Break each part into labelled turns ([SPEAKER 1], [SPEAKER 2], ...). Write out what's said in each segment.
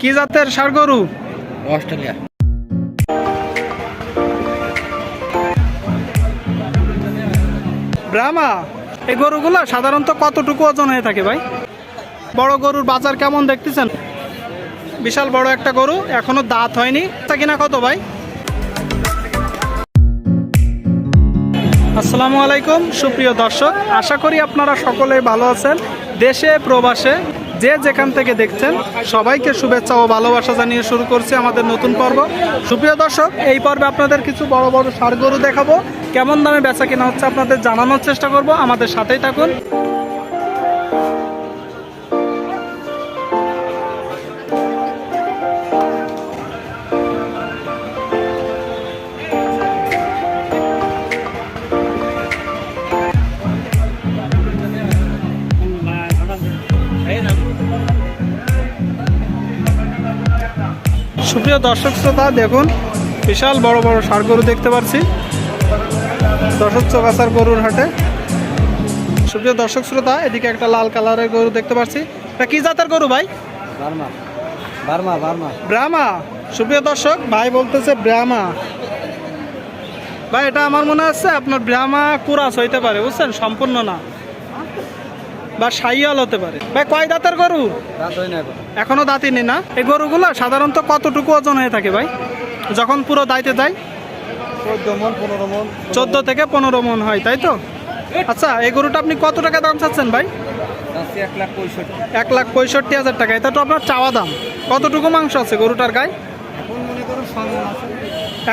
[SPEAKER 1] কি জাতের ষাড় গরু?
[SPEAKER 2] অস্ট্রেলিয়া।
[SPEAKER 1] ব্রাহ্মা এই গরুগুলো সাধারণত কতটুকু ওজন হয়ে থাকে ভাই? বড় গরুর বাজার কেমন দেখতেছেন? বিশাল বড় একটা গরু এখনও দাঁত হয়নি। তা কিনা কত ভাই? আসসালামু আলাইকুম সুপ্রিয় দর্শক আশা করি আপনারা সকলে ভালো আছেন। দেশে প্রবাসে যে যেখান থেকে দেখছেন, সবাইকে শুভেচ্ছা ও ভালোবাসা জানিয়ে শুরু করছি আমাদের নতুন পর্ব। সুপ্রিয় দর্শক, এই পর্বে আপনাদের কিছু বড় বড় সার গরু দেখাবো। কেমন দামে বেচা কেনা হচ্ছে আপনাদের জানানোর চেষ্টা করব। আমাদের সাথেই থাকুন। সুপ্রিয় দর্শক শ্রোতা দেখুন বিশাল বড় বড় ষাড় গরু দেখতে পাচ্ছি। দর্শক চৌকাছার গরুর হাটে। সুপ্রিয় দর্শক শ্রোতা এদিকে একটা লাল কালারের গরু দেখতে পাচ্ছি। এটা কি জাতের গরু ভাই? ব্রাহ্মা। সুপ্রিয় দর্শক ভাই বলতেছে ব্রাহ্মা। ভাই এটা আমার মনে হচ্ছে আপনার ব্রাহ্মা কুরাস হইতে পারে বুঝছেন? সম্পূর্ণ না। বা সাইয়াল হতে পারে। ভাই কয় দাঁতের গরু?
[SPEAKER 2] এখন
[SPEAKER 1] এখনও দাঁতিনি না। এই গরুগুলো সাধারণত কতটুকু ওজন হয়ে থাকে ভাই? যখন পুরো দাইতে যায়?
[SPEAKER 2] চোদ্দ
[SPEAKER 1] থেকে পনেরো মন হয় তাই তো? আচ্ছা এই গরুটা আপনি কত টাকা দাম চাচ্ছেন ভাই?
[SPEAKER 2] এক লাখ পঁয়ষট্টি।
[SPEAKER 1] হাজার টাকা। এটা তো আপনার চাওয়া দাম। কতটুকু মাংস আছে গরুটার গায়ে?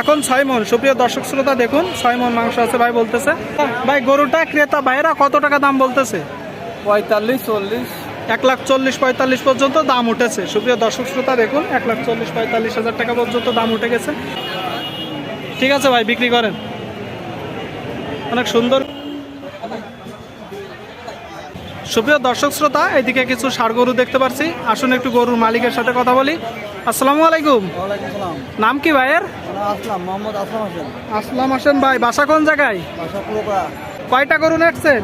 [SPEAKER 2] এখন
[SPEAKER 1] ছয় মন সুপ্রিয় দর্শক শ্রোতা দেখুন ছয় মন মাংস আছে ভাই বলতেছে। ভাই গরুটা ক্রেতা ভাইরা কত টাকা দাম বলতেছে?
[SPEAKER 2] পঁয়তাল্লিশ চল্লিশ।
[SPEAKER 1] এক লাখ চল্লিশ পঁয়তাল্লিশ পর্যন্ত দাম উঠেছে। সুপ্রিয় দর্শক শ্রোতা দেখুন এক লাখ চল্লিশ পঁয়তাল্লিশ হাজার টাকা পর্যন্ত দাম উঠে গেছে। ঠিক আছে ভাই বিক্রি করেন। অনেক সুন্দর। সুপ্রিয় দর্শক শ্রোতা এদিকে কিছু ষাড় গরু দেখতে পাচ্ছি আসুন একটু গরুর মালিকের সাথে কথা বলি। আসসালামু আলাইকুম। নাম কি ভাইয়ের?
[SPEAKER 2] আসলাম হোসেন।
[SPEAKER 1] ভাই বাসা কোন জায়গায়? কয়টা গরু নেটছেন?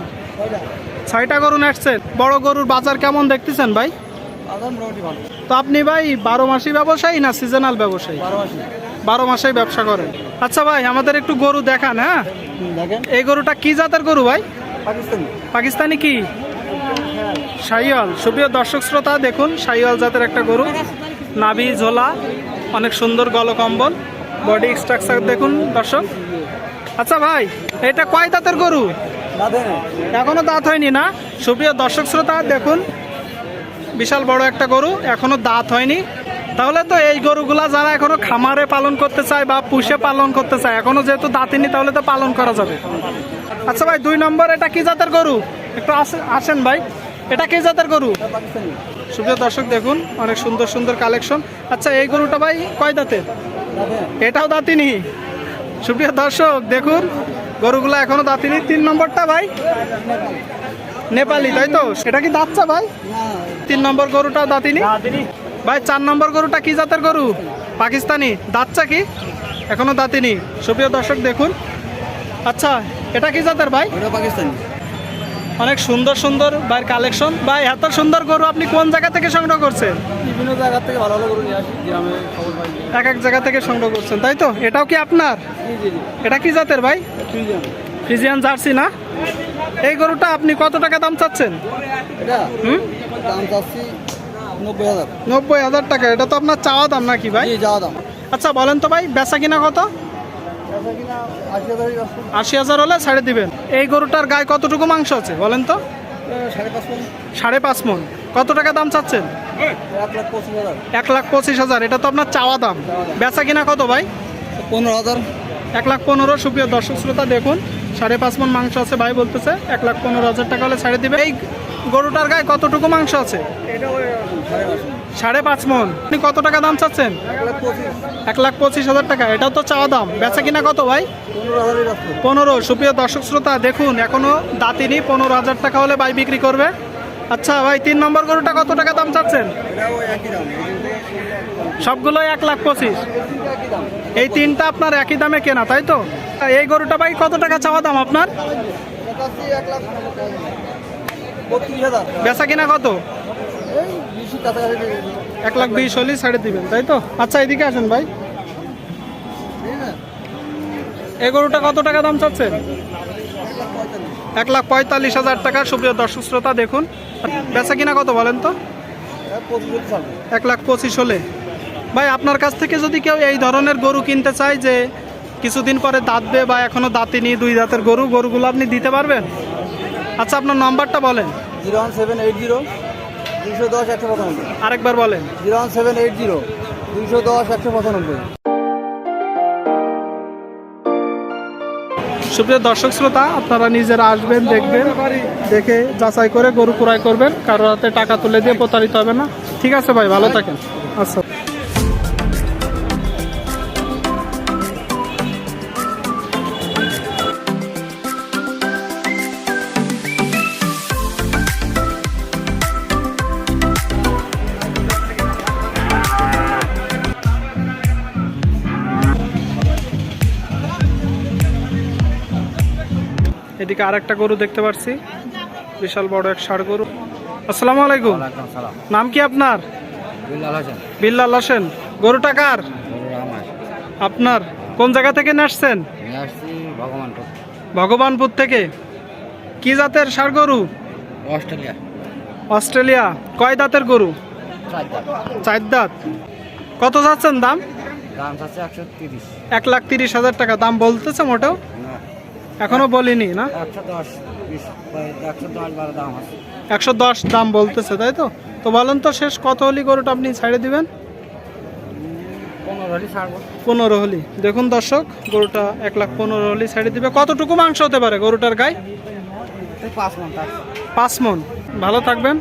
[SPEAKER 1] ছয়টা গরু নেটছেন বড় গরুর বাজার কেমন দেখতেছেন ভাই? তো আপনি ভাই বারো মাসি ব্যবসায়ী না সিজনাল ব্যবসায়ী?
[SPEAKER 2] বারো মাসি।
[SPEAKER 1] মাসেই ব্যবসা করেন। আচ্ছা ভাই আমাদের একটু গরু দেখান হ্যাঁ? এই গরুটা কি জাতের গরু ভাই?
[SPEAKER 2] পাকিস্তানি।
[SPEAKER 1] পাকিস্তানি কি? সাইওয়াল সুপ্রিয় দর্শক শ্রোতা দেখুন সাইওয়াল জাতের একটা গরু। নাভি ঝোলা অনেক সুন্দর গলকম্বল। বডি স্ট্রাকচার দেখুন দর্শক। আচ্ছা ভাই এটা কয় দাঁতের গরু?
[SPEAKER 2] না দেন
[SPEAKER 1] এখনও দাঁত হয়নি না? সুপ্রিয় দর্শক শ্রোতা, দেখুন, বিশাল বড় একটা গরু, এখনও দাঁত হয়নি। তাহলে তো এই গরুগুলা যারা এখনও খামারে পালন করতে চায় বা পুষে পালন করতে চায়, এখনও যেহেতু দাঁতিনি তাহলে তো পালন করা যাবে। আচ্ছা ভাই, দুই নম্বর, এটা কি জাতের গরু? একটু আসে- আসেন ভাই। এটা কি জাতের গরু? সুপ্রিয় দর্শক, দেখুন, অনেক সুন্দর সুন্দর কালেকশন। আচ্ছা এই গরুটা ভাই কয় দাঁতের? এটাও দাঁতিনি সুপ্রিয় দর্শক, দেখুন গরুগুলো এখনও দাঁতিনি তিন নম্বরটা ভাই? নেপালি তাই তো? এটা কি দাঁতছা ভাই? তিন নম্বর গরুটা দাঁতিনি ভাই চার নম্বর গরুটা কি জাতের গরু? পাকিস্তানি। দাঁতছা কি? এখনও দাঁতিনি সুপ্রিয় দর্শক দেখুন। আচ্ছা এটা কি জাতের ভাই?
[SPEAKER 2] পাকিস্তানি।
[SPEAKER 1] অনেক সুন্দর সুন্দর ভাইয়ের কালেকশন। ভাই এত সুন্দর গরু আপনি কোন জায়গা থেকে সংগ্রহ করছেন?
[SPEAKER 2] বিভিন্ন জায়গা থেকে ভালো ভালো গরু নিয়ে আসি গ্রামে
[SPEAKER 1] এক এক জায়গা থেকে সংগ্রহ করছেন তাই তো? এটাও কি আপনার? এটা কি জাতের ভাই?
[SPEAKER 2] ফ্রিজিয়ান।
[SPEAKER 1] জার্সি না? এই গরুটা আপনি কত টাকা দাম চাচ্ছেন?
[SPEAKER 2] দাম চাচ্ছি নব্বই হাজার।
[SPEAKER 1] টাকা। এটা তো আপনার চাওয়া দাম নাকি ভাই?
[SPEAKER 2] যাওয়া দাম।
[SPEAKER 1] আচ্ছা বলেন তো ভাই বেচা কিনা কত?
[SPEAKER 2] আশি
[SPEAKER 1] হাজার হলে ছাড়ে দিবেন। এই গরুটার গায়ে কতটুকু মাংস আছে বলেন তো?
[SPEAKER 2] সাড়ে পাঁচ মন।
[SPEAKER 1] কত টাকা দাম চাচ্ছেন?
[SPEAKER 2] এক লাখ পঁচিশ হাজার।
[SPEAKER 1] এটা তো আপনার চাওয়া দাম। বেচা কিনা কত ভাই?
[SPEAKER 2] পনেরো হাজার।
[SPEAKER 1] এক লাখ পনেরো, সুপ্রিয় দর্শক শ্রোতা, দেখুন, সাড়ে পাঁচ মন মাংস আছে, ভাই বলতেছে, এক লাখ পনেরো হাজার টাকা হলে ছাড়ে দিবে। এই গরুটার গায়ে কতটুকু মাংস আছে?
[SPEAKER 2] সাড়ে পাঁচ
[SPEAKER 1] মন আপনি কত টাকা দাম চাচ্ছেন?
[SPEAKER 2] এক লাখ পঁচিশ
[SPEAKER 1] হাজার টাকা। এটাও তো চাওয়া দাম। বেচা কিনা কত, ভাই?
[SPEAKER 2] পনেরো।
[SPEAKER 1] সুপ্রিয় দর্শক শ্রোতা, দেখুন, এখনও দাঁতিনি পনেরো হাজার টাকা হলে ভাই বিক্রি করবে। আচ্ছা ভাই, তিন নম্বর গরুটা কত টাকা দাম চাচ্ছেন? সবগুলোই এক লাখ পঁচিশ। এই তিনটা আপনার একই দামে কেনা, তাই তো? এই গরুটা ভাই, কত টাকা চাওয়া দাম আপনার?
[SPEAKER 2] চাচ্ছি
[SPEAKER 1] বেচা কিনা কত? এক লাখ বিশ হলেই ছেড়ে দিবেন, তাই তো? আচ্ছা এদিকে আসেন ভাই। এই গরুটা কত টাকা দাম চাচ্ছেন এক লাখ পঁয়তাল্লিশ হাজার টাকা, সুপ্রিয় দর্শক শ্রোতা, দেখুন। বেচা কিনা কত বলেন তো? এক লাখ পঁচিশ হলে। ভাই আপনার কাছ থেকে যদি কেউ এই ধরনের গরু কিনতে চায় যে কিছুদিন পরে দাঁতবে বা এখনও দাঁতিনি দুই দাঁতের গরু গরুগুলো আপনি দিতে পারবেন? আচ্ছা আপনার নাম্বারটা বলেন।
[SPEAKER 2] Zero one seven eight zero দুইশো দশ একশো পঁচানব্বই।
[SPEAKER 1] আরেকবার বলেন।
[SPEAKER 2] Zero one seven eight zero দুইশো দশ একশো পঁচানব্বই।
[SPEAKER 1] সুপ্রিয় দর্শক শ্রোতা আপনারা নিজেরা আসবেন দেখবেন দেখে যাচাই করে গরু ক্রয় করবেন। কারোর হাতে টাকা তুলে দিয়ে প্রতারিত হবে না। ঠিক আছে ভাই ভালো থাকেন। আচ্ছা। এদিকে আরেকটা গরু দেখতে পাচ্ছি বিশাল বড় এক ষাড় গরু। আসসালামু আলাইকুম। নাম কি আপনার?
[SPEAKER 2] বিল্লাল হাসান।
[SPEAKER 1] গরুটা কার? আপনার। কোন জায়গা থেকে
[SPEAKER 2] ভগবান
[SPEAKER 1] ভগবানপুর। থেকে। কি জাতের ষাড় গরু?
[SPEAKER 2] অস্ট্রেলিয়া।
[SPEAKER 1] অস্ট্রেলিয়া। কয় দাঁতের গরু? চার দাঁত। কত যাচ্ছেন দাম? এক লাখ তিরিশ হাজার টাকা। দাম বলতেছে মোটেও। এখনও বলিনি না?
[SPEAKER 2] একশো দশ দাম
[SPEAKER 1] বলতেছে তাই তো? তো বলেন তো শেষ কত হলি গরুটা আপনি ছেড়ে দিবেন?
[SPEAKER 2] পনেরো হলে
[SPEAKER 1] দেখুন দর্শক গরুটা এক লাখ পনেরো হলি ছেড়ে দিবে। কতটুকু মাংস হতে পারে গরুটার গায়ে? পাঁচ মন। ভালো থাকবেন।